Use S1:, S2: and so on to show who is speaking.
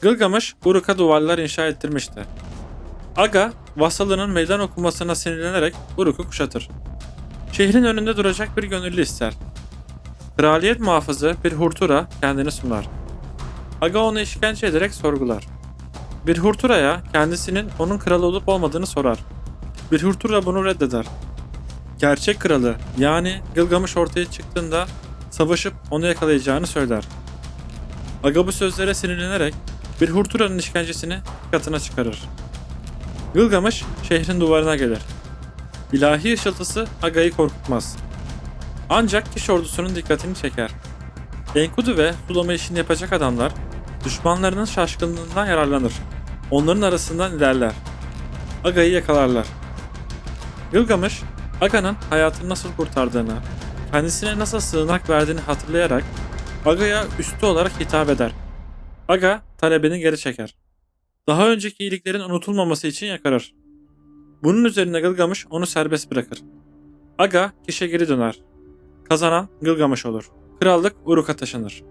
S1: Gılgamış Uruk'a duvarlar inşa ettirmişti. Aga, vasalının meydan okumasına sinirlenerek Uruk'u kuşatır. Şehrin önünde duracak bir gönüllü ister. Kraliyet muhafızı bir hurtura kendini sunar. Aga onu işkence ederek sorgular. Bir hurturaya kendisinin onun kralı olup olmadığını sorar. Bir hurtura bunu reddeder. Gerçek kralı yani Gılgamış ortaya çıktığında savaşıp onu yakalayacağını söyler. Aga bu sözlere sinirlenerek bir hurturanın işkencesini katına çıkarır. Gılgamış şehrin duvarına gelir. İlahi ışıltısı Aga'yı korkutmaz. Ancak Kiş ordusunun dikkatini çeker. Enkudu ve sulama işini yapacak adamlar düşmanlarının şaşkınlığından yararlanır. Onların arasından ilerler. Aga'yı yakalarlar. Gılgamış, Aga'nın hayatını nasıl kurtardığını, kendisine nasıl sığınak verdiğini hatırlayarak Aga'ya üstü olarak hitap eder. Aga talebini geri çeker. Daha önceki iyiliklerin unutulmaması için yakarır. Bunun üzerine Gılgamış onu serbest bırakır. Aga kişe geri döner. Kazanan Gılgamış olur. Krallık Uruk'a taşınır.